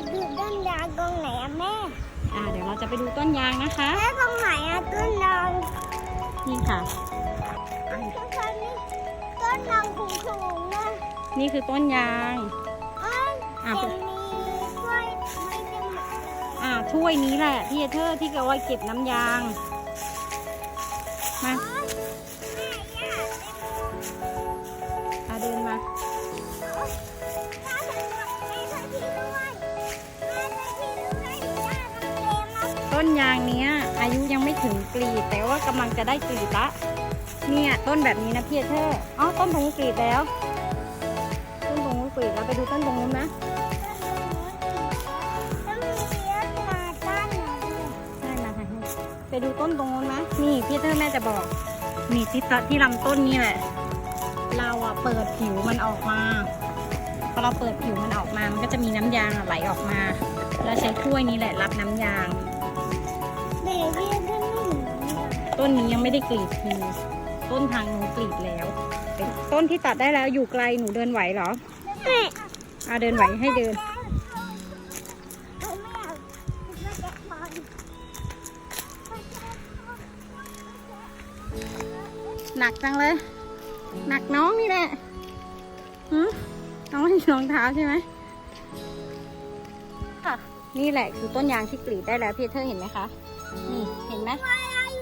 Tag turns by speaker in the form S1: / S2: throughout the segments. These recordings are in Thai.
S1: ดูต้นยางตรงไหนอะแม่
S2: อ่าเดี๋ยวเราจะไปดูต้นยางนะคะ
S1: แม่ตรงไหนอะต้นยาง
S2: นี่ค่ะ
S1: ทุกคนนี่ต้นยางสูงสูงๆนะ
S2: นี่คือต้นยาง
S1: อ้าว
S2: อะ
S1: จะมีกล้วยไม่จะมี
S2: อ่าถ้วยนี้แหละที่เธอที่เอาไว้เก็บน้ำยาง มา
S1: ต้
S2: นยางเนี้ย อายุยังไม่ถึงกรีดแต่ว่ากำลังจะได้กรีดละ เนี่ยต้นแบบนี้นะพี่เธออ๋อต้นตรงนี้กรีดแล้ว ต้นตรงนู้กรีดแล้วไปดูต้นตรงนู้นนะ
S1: แล้วมีเสียงมาต้านหนูด้วย
S2: ได้มาค่ะไปดูต้นตรงนู้นนะนี่พี่เธอแม่จะบอกนี่ที่ตที่ลำต้นนี่แหละ เราอะเปิดผิวมันออกมาพอเราเปิดผิวมันออกมา มันก็จะมีน้ำยางไหลออกมา เราใช้ถ้วยนี้แหละรับน้ำยาง ต้นนี้ยังไม่ได้กรีดทีต้นทางหนูกรีดแล้ว เป็นต้นที่ตัดได้แล้วอยู่ไกลหนูเดินไหวเหรอ
S1: แม่
S2: อ่าเดินไหวให้เดิน
S1: หนูไม่อยากมาแกะบอล
S2: หนักจังเลย หนักน้องนี่แหละหืมน้องไม่มีรองเท้าใช่ไหมค่ะนี่แหละคือต้นยางที่กรีดได้แล้วพี่เธอเห็นไหมคะ นี่เห็นไหม
S1: วายอะไรอย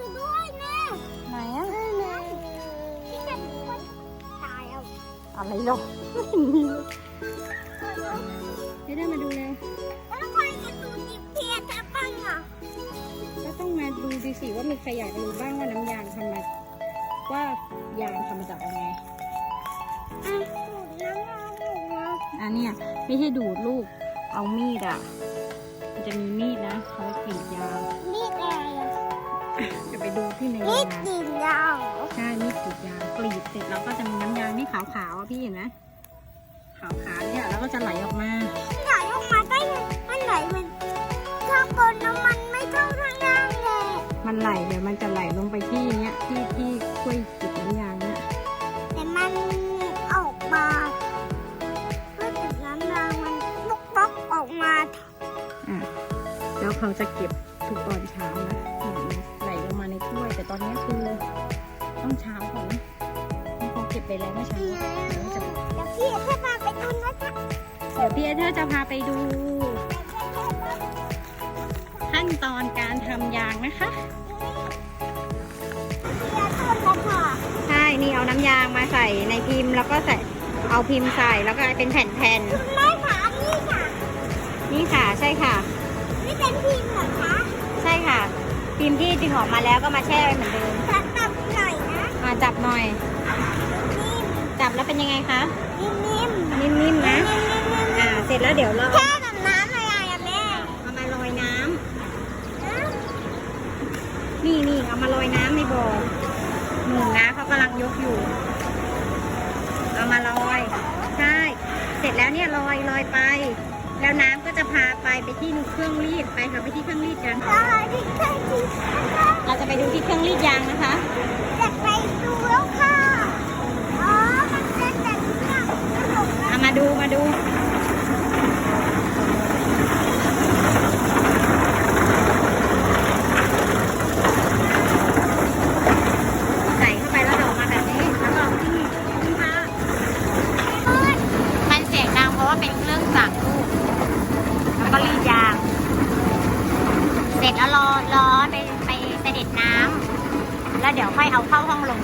S1: ู่ด้วยแม่
S2: อะไรหรอกไม่เห็นมีเลยพี่เธอมาดูเลย
S1: แล้วใครจะดูดิเพียร์จะบ้างอะ
S2: ก็ต้องมาดูดิสิว่ามีใครอยากรู้บ้างว่าน้ำยางทำมาว่ายางทำมาจากอะไร
S1: อะดูดน้ำมันดูดน้
S2: อันเนี้ยไม่ใช่ดูดลูกเอามีดอะมันจะมีมีดนะเขาไว้กรีดยางำ
S1: มีดอะไรอะ
S2: จะไปดูที่ใน
S1: มี
S2: งา
S1: ด
S2: น
S1: กินยาวเหรอ
S2: ใช่มีดกรีดยางกรีดเสร็จแล้วก็จะมีน้ำยางนี่ขาวๆอะพี่เห็นไหมขาวๆเนี่ยแล้วก็จะไหลออกมา
S1: ไหลออกมาได้ไงมันไหลมันข้างบนน้ำมันไม่เท่าข้างล่างเลย
S2: มันไหลเดี๋ยวมันจะไหลลงไปที่เนี้ยที่ที่ถ้วยกรีดน้ำยางเนี่ย
S1: แต่มันออกมาเพื่อจุดน้ำรางมันลุกป๊อกออกมา
S2: อะแล้วเขาจะเก็บทุกตอนเช้านะ ตอนนี้คือต้องเช้าก่อนนะนี่เขาเก็บไปแล้วเมื่อเช้า
S1: เดี๋
S2: ยว
S1: พี่ให้พาไปดูนะคะ
S2: เดี๋ยวพี่เธอจะพาไปดู ขั้นตอนการทำยางนะคะใช่ นี่เอาน้ำยางมาใส่ในพิมพ์แล้วก็ใส่เอาพิมพ์ใส่แล้วก็เป็นแผ่น
S1: คุณแม่ขานี่ค่ะ
S2: นี่ค่ะ ใช่ค่ะ
S1: นี่เป็นพิมพ์เหรอคะ
S2: พิมพ์ที่ดึงออกมาแล้วก็มาแช่ไว้เหมือนเดิม
S1: จับตับหน่อยนะ
S2: มาจับหน่อย
S1: นิ่ม
S2: จับแล้วเป็นยังไงคะ
S1: นิ่มนิ่ม
S2: นิ่มๆนะ
S1: นิ่มนิ่มนิ่ม
S2: อ่า เสร็จแล้วเดี๋ยวเรา
S1: แค่กับน้ำอะไรอะแม่
S2: เอามาลอยน้ำ
S1: ฮะ
S2: นี่นี่เอามาลอยน้ำในบ่อหนุนนะเขากำลังยกอยู่ เอามาลอย ใช่ เสร็จแล้วเนี่ยลอยลอยไป แล้วน้ำก็จะพาไปไปที่เครื่องรีดไปค่ะไปที่เครื่องรีดกัน
S1: ตายที่แค่ที่
S2: เราจะไปดูที่เครื่องรีดยางนะคะ
S1: อยากไปดูแล้วค่ะ อ๋อ มันเป็นแบบนี้ค่ะสนุกนะ
S2: เอามาดูมาดู ใส่เข้าไปแล้วเดออกมาแบบนี้ แล้วก็ที่ที่ผ้ามันเสียงดังเพราะว่าเป็นเครื่องจักรลูก แล้วก็รีดยาง เสร็ จแล้วรอรอไปไปเสด็จน้ำแล้วเดี๋ยวค่อยเอาเข้าห้องลม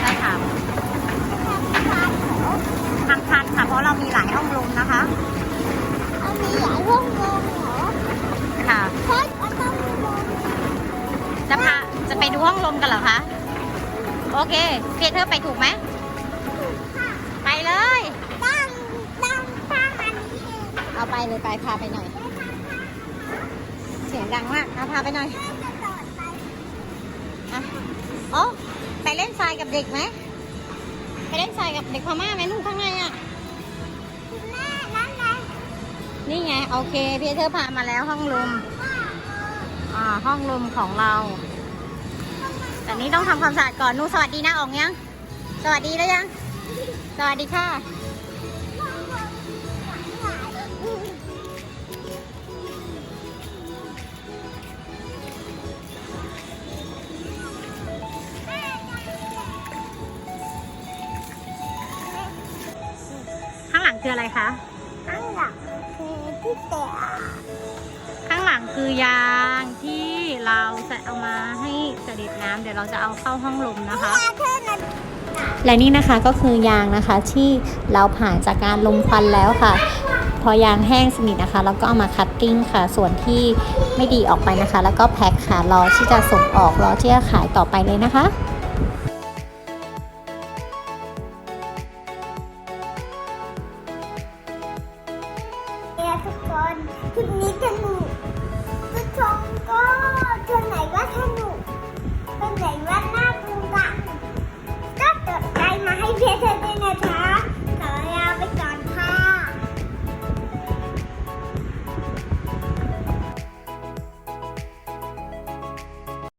S2: ใช่ค่ะทำทันค่ะเพราะเรามีหลายห้องลมนะคะ
S1: เอามีหลายห้องลงเหรอ
S2: ค่ะ
S1: เฮ้ยเอาต้องลง
S2: จะพาจะไปดูห้องลมกันเหรอคะโอเคเพียเธอร์ไปถูกไหม
S1: ค่ะ
S2: ไปเลย
S1: ตั้งตั้งตั้งอันนี้ เอา
S2: ไปเลยไปพาไปหน่อย เสียงดังมากเอาพาไปหน่อย
S1: แม่จะอไป
S2: อะโอ้ไปเล่นทรายกับเด็กไหมไปเล่นทรายกับเด็กพม่าไหมนู่นข้างในอะ
S1: นี่ไง
S2: โอเคพี่เธอพามาแล้วห้องลมอ่าห้องลมของเราแต่นี้ต้องทำความสะอาดก่อนนู่สวัสดีนะออกยัง สวัสดีแล้วยัง สวัสดีค่ะ คืออะไรคะ
S1: ข้างหลังคือที่แต่
S2: ข้างหลังคือยางที่เราจะเอามาให้เสด็จน้ำเดี๋ยวเราจะเอาเข้าห้องลมนะคะ
S1: ยาเธอนั้น
S3: และนี่นะคะก็คือยางนะคะที่เราผ่านจากการลมควันแล้วค่ะ พอยางแห้งสนิทนะคะแล้วก็เอามาคัตติ้งค่ะ ส่วนที่ไม่ดีออกไปนะคะ แล้วก็แพ็คค่ะรอที่จะส่งออกรอที่จะขายต่อไปเลยนะคะ
S1: คนคลิปนี้สนุกผู้ชมก็ตัวไหนว่าสนุกตัวไหนว่า